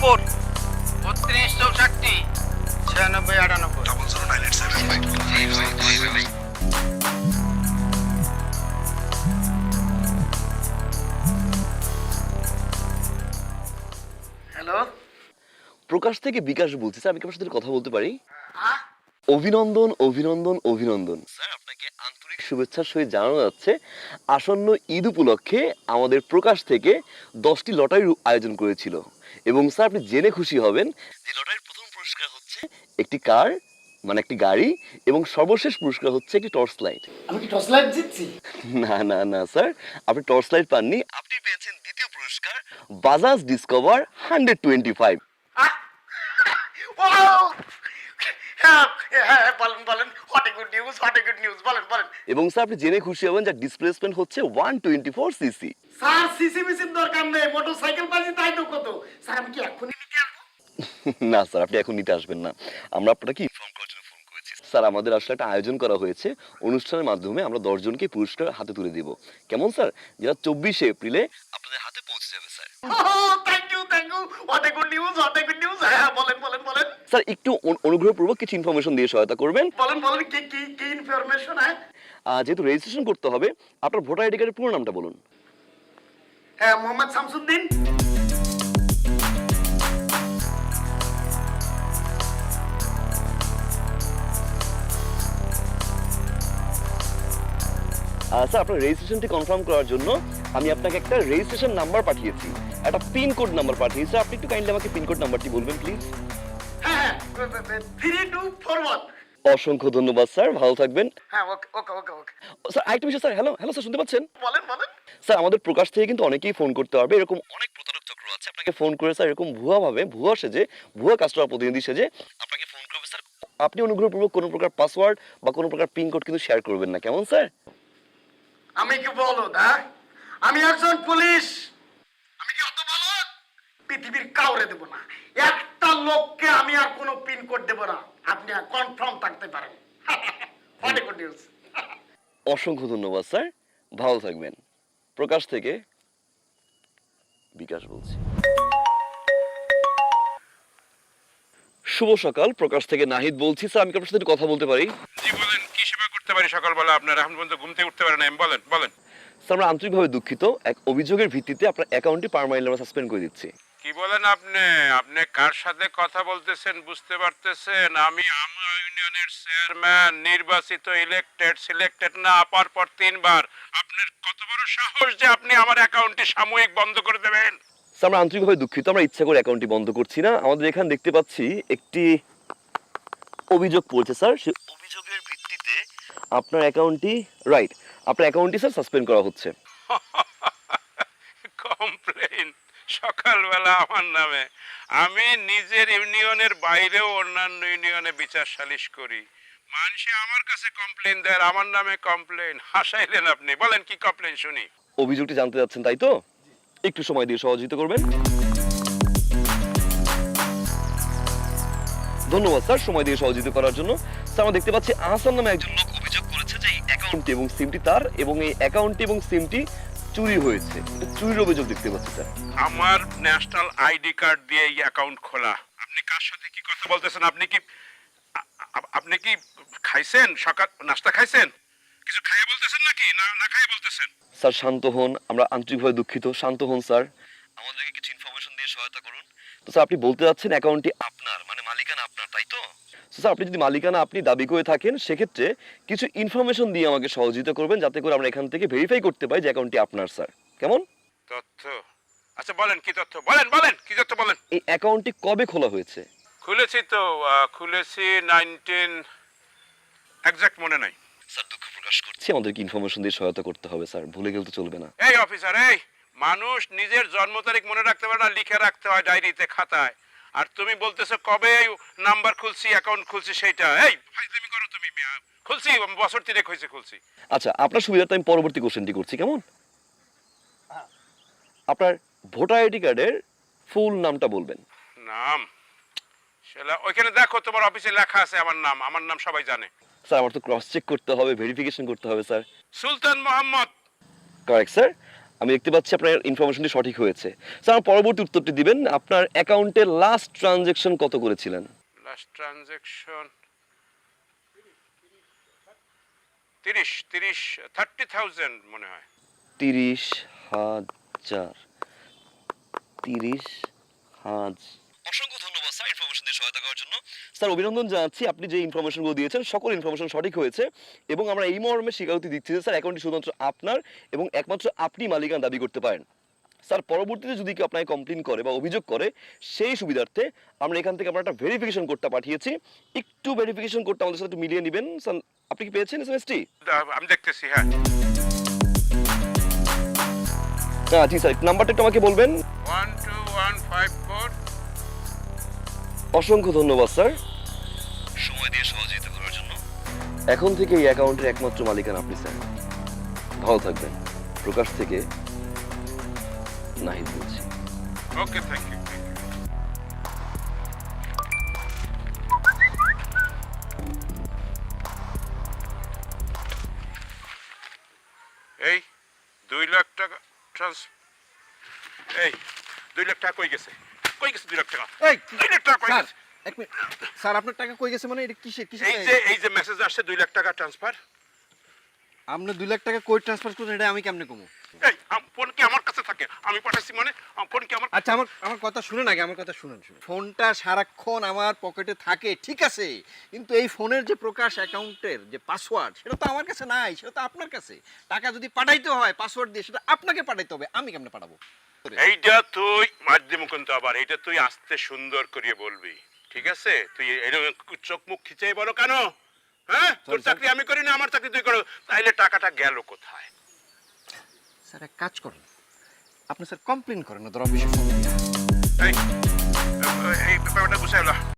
Four. বত্রিশ চৌষট্টি ছিয়ানব্বই আটানব্বই। Double zero nine eight seven hello Prakash থেকে বিকাশ বলছি। স্যার আমি কি আপনার সাথে কথা বলতে পারি? অভিনন্দন অভিনন্দন অভিনন্দন। স্যার আপনাকে আন্তরিক শুভেচ্ছার সহিত জানানো যাচ্ছে আসন্ন ঈদ উপলক্ষে আমাদের প্রকাশ থেকে দশটি লটারির আয়োজন করেছিল। এবং স্যার আপনি জেনে খুশি হবেন যে লটারির প্রথম পুরস্কার হচ্ছে একটি কার মানে একটি গাড়ি এবং সর্বশেষ পুরস্কার হচ্ছে একটি টর্চ লাইট। আমি কি টর্চ লাইট জিতছি? না না না স্যার আপনি টর্চ লাইট পাননি আপনি পেয়েছেন দ্বিতীয় পুরস্কার Bajaj Discover hundred twenty five বলেন বলেন। What a good news what a good news বলেন বলেন। এবং স্যার আপনি জেনে খুশি হবেন ডিসপ্লেসমেন্ট হচ্ছে one twenty four CC sir CC Misir দরকার নেই মোটরসাইকেল বাজি তাই তো কত। স্যার আমি কি এখনই নিতে আসব? না স্যার আপনি এখন নিতে আসবেন না। আমরা আপনাকে ইনফর্ম করার জন্য ফোন করেছি। স্যার আমাদের আসলে একটা আয়োজন করা হয়েছে। অনুষ্ঠানের মাধ্যমে আমরা দশজনকে পুরস্কার হাতে তুলে দিব। কেমন স্যার? যেটা চব্বিশে এপ্রিলে আপনাদের হাতে পৌঁছে যাবে sir. Thank you thank you what a good news what a good news হ্যাঁ বলেন বলেন বলেন স্যার একটু অনু- অনুগ্রহপূর্বক কিছু ইনফরমেশন দিয়ে সহায়তা করবেন। বলেন বলেন কি কি কি ইনফরমেশন হ্যাঁ? যেহেতু রেজিস্ট্রেশন করতে হবে আপনার ভোটার আইডি কার্ডের পুরো নামটা বলুন। হ্যাঁ মোহাম্মদ শামসুদ্দিন। স্যার আপনার রেজিস্ট্রেশনটি কনফার্ম করার জন্য আমি আপনাকে একটা রেজিস্ট্রেশন নাম্বার পাঠিয়েছি। একটা পিন কোড নাম্বার পাঠিয়েছি। আপনি একটু কাইন্ডলি আমাকে পিন কোড নাম্বারটি বলবেন প্লিজ হ্যাঁ থ্রি টু ফোর ওয়ান অসংখ্য ধন্যবাদ স্যার। ভালো থাকবেন। হ্যাঁ ওকে ওকে ওকে ওকে। স্যার আরেকটা বিষয় স্যার। হ্যালো হ্যালো স্যার শুনতে পাচ্ছেন? বলেন বলেন। স্যার আমাদের প্রকাশ থেকে কিন্তু অনেকেই ফোন করতে পারবে। এরকম অনেক প্রতারক চক্র আছে। আপনাকে ফোন করে স্যার এরকম ভুয়া ভাবে ভুয়া সেজে ভুয়া কাস্টমার প্রতিনিধি সেজে আপনাকে ফোন করবে স্যার। আপনি অনুগ্রহপূর্বক কোনো প্রকার পাসওয়ার্ড বা কোনো প্রকার পিন কোড কিন্তু শেয়ার করবেন না। কেমন স্যার? আমি কি বলো হ্যাঁ? আমি একজন পুলিশ। আমি কি অত বলো পৃথিবীর কাউরে দেব না। লোককে আমি আর কোনো পিন কোড দেব না। আপনি কনফার্ম থাকতে পারেন। অনেক নিউজ অসংখ্য ধন্যবাদ স্যার। ভালো থাকবেন। প্রকাশ থেকে বিকাশ বলছি। শুভ সকাল। প্রকাশ থেকে নাহিদ বলছি। স্যার আমি কি আপনার সাথে কথা বলতে পারি? জি বলেন। কি সেবা করতে পারি সকালবেলা? আপনার এখন পর্যন্ত ঘুম থেকে উঠতে পারেন বলেন বলেন। স্যার আমরা আন্তরিকভাবে দুঃখিত। এক অভিযোগের ভিত্তিতে আপনার অ্যাকাউন্টটি পারমানেন্টলি আমরা সাসপেন্ড করে দিচ্ছি। কি বলেন আপনি? আপনি কার সাথে কথা বলতেছেন বুঝতে পারতেছেন? আমি আমার ইউনিয়নের চেয়ারম্যান নির্বাচিত ইলেক্টেড সিলেক্টেড না আপার পর তিনবার। আপনার কত বড় সাহস যে আপনি আমার অ্যাকাউন্টটি সাময়িক বন্ধ করে দেবেন? আমরা আন্তরিকভাবে দুঃখিত আমরা ইচ্ছা করে অ্যাকাউন্টটি বন্ধ করছি না। আমাদের এখানে দেখতে পাচ্ছি একটি অভিযোগ পড়ছে স্যার। সেই অভিযোগের ভিত্তিতে আপনার অ্যাকাউন্টটি রাইট আপনার অ্যাকাউন্টটি স্যার সাসপেন্ড করা হচ্ছে। সকালবেলা আমার নামে। আমি নিজের ইউনিয়নের বাইরেও অন্যান্য ইউনিয়নে বিচার সালিশ করি। মানুষে আমার কাছে কমপ্লেন দেয় আমার নামে কমপ্লেন হাসাইলেন আপনি। বলেন কি কমপ্লেন শুনি? অভিযোগটি জানতে যাচ্ছেন তাই তো? একটু সময় দিয়ে সহযোগিতা করবেন। ধন্যবাদ স্যার সময় দিয়ে সহযোগিতা করার জন্য। স্যার আমরা দেখতে পাচ্ছি আহসান নামে একজন লোক অভিযোগ করেছে যে এই অ্যাকাউন্টটি এবং সিমটি তার এবং এই অ্যাকাউন্টটি এবং সিমটি চুরি হয়েছে। এটা চুরির অভিযোগ দেখতে পাচ্ছি স্যার। আমার ন্যাশনাল আইডি কার্ড দিয়ে এই অ্যাকাউন্ট খোলা। আপনি কার সাথে কি কথা বলতেছেন? আপনি কি আপনি কি খাইছেন? সকাল নাস্তা খাইছেন? কিছু খাইয়ে বলতেছেন নাকি? না না খাইয়ে বলতেছেন? স্যার শান্ত হন। আমরা আন্তরিকভাবে দুঃখিত। শান্ত হন স্যার। আমাদেরকে কিছু ইনফরমেশন দিয়ে সহায়তা করুন। তো স্যার আপনি বলতে যাচ্ছেন অ্যাকাউন্টটি আপনার মানে মালিকানা আপনার তাই তো তো স্যার আপনি যদি মালিকানা আপনি দাবি করে থাকেন সেক্ষেত্রে কিছু ইনফরমেশন দিয়ে আমাকে সহযোগিতা করবেন যাতে করে আমরা এখান থেকে ভেরিফাই করতে পারি যে অ্যাকাউন্টটি আপনার স্যার কেমন? তথ্য। আচ্ছা বলেন কি তথ্য? বলেন বলেন কি তথ্য বলেন? এই অ্যাকাউন্টটি কবে খোলা হয়েছে? খুলেছি তো খুলেছি নাইনটিন একজ্যাক্ট মনে নাই। স্যার দুঃখ প্রকাশ করছি। আমাদেরকে ইনফরমেশন দিয়ে সহায়তা করতে হবে স্যার ভুলে গেলে তো চলবে না। এই অফিসার এই মানুষ নিজের জন্ম তারিখ মনে রাখতে পারে না লিখে রাখতে হয় ডায়েরিতে খাতায়। আর তুমি বলতেছো কবে নাম্বার খুলছি অ্যাকাউন্ট খুলছি সেইটা? এই ফাইজলামি করো তুমি। খুলছি বছর তিনেক হয়েছে খুলছি। আচ্ছা আপনার সুবিধার্থে আমি পরবর্তী কোশ্চেনটি করছি কেমন? আপনার ভোটার আইডি কার্ডের ফুল নামটা বলবেন। নাম? সেটা ওইখানে দেখো তোমার অফিসে লেখা আছে আমার নাম আমার নাম সবাই জানে। স্যার আমার তো ক্রস চেক করতে হবে ভেরিফিকেশন করতে হবে sir. Sultan Mohammad. Correct sir আমি দেখতে পাচ্ছি আপনার ইনফরমেশনটি সঠিক হয়েছে। স্যার আমার পরবর্তী উত্তরটি দিবেন আপনার অ্যাকাউন্টে লাস্ট ট্রানজ্যাকশন কত করেছিলেন? লাস্ট ট্রানজেকশন তিরিশ তিরিশ থার্টি থাউজেন্ড মনে হয়। তিরিশ হাজার তিরিশ হাজার অসংখ্য ধন্যবাদ স্যার ইনফরমেশন দিয়ে সহায়তা করার জন্য। স্যার অভিনন্দন জানাচ্ছি। আপনি যে ইনফরমেশনগুলো দিয়েছেন সকল ইনফরমেশন সঠিক হয়েছে এবং আমরা এই মর্মে স্বীকারোক্তি দিচ্ছি যে স্যার অ্যাকাউন্টটি শুধুমাত্র আপনার এবং একমাত্র আপনি মালিকানা দাবি করতে পারেন। স্যার পরবর্তীতে যদি কেউ আপনাকে কমপ্লেন করে বা অভিযোগ করে সেই সুবিধার্থে আমরা এখান থেকে আমরা একটা ভেরিফিকেশন করতে পাঠিয়েছি। একটু ভেরিফিকেশন করতে আমাদের সাথে একটু মিলিয়ে নেবেন। স্যার আপনি কি পেয়েছেন এস এম আমি দেখতেছি হ্যাঁ। হ্যাঁ জি স্যার নাম্বারটা একটু আমাকে বলবেন। ওয়ান টু ওয়ান ফাইভ অসংখ্য ধন্যবাদ স্যার। সময় দিয়ে সহযোগিতা করার জন্য। এখন থেকে এই অ্যাকাউন্টের একমাত্র মালিকানা আপনি স্যার। ভালো থাকবেন। প্রকাশ থেকে নাহিদ বলছি। ওকে থ্যাংক ইউ এই দুই লাখ টাকা ট্রান্স এই দুই লাখ টাকা কই গেছে? কই গেছে দুই লাখ টাকা? এই দুই লাখ টাকা কই গেছে? এক মিনিট। স্যার আপনার টাকা কই গেছে মানে এটা কিসে কিসে এই যে এই যে মেসেজ আসছে দুই লাখ টাকা ট্রান্সফার আপনি দুই লাখ টাকা কই ট্রান্সফার করছেন এটা আমি কেমনে কমু? এই ফোন কি আমার কাছে থাকে? আমি পাঠাচ্ছি মানে ফোন কি আমার আচ্ছা আমার আমার কথা শুনেন আগে আমার কথা শুনুন ফোনটা সারাক্ষণ আমার পকেটে থাকে ঠিক আছে? কিন্তু এই ফোনের যে প্রকাশ অ্যাকাউন্টের যে পাসওয়ার্ড সেটা তো আমার কাছে নাই সেটা তো আপনার কাছে। টাকা যদি পাঠাইতে হয় পাসওয়ার্ড দিয়ে সেটা আপনাকে পাঠাইতে হবে আমি কেমনে পাঠাবো? এইটা তুই মাধ্যম কিন্তু আবার এইটা তুই আস্তে সুন্দর করিয়ে বলবি ঠিক আছে তুই এরকম চোখ মুখ খিচে বলো কেন হ্যাঁ তোর চাকরি আমি করি না আমার চাকরি তুই করো তাইলে টাকাটা গেল কোথায় স্যার এক কাজ করুন আপনি স্যার কমপ্লেন করেন ওদের অফিসে এই ব্যাপারটা গুছাইলা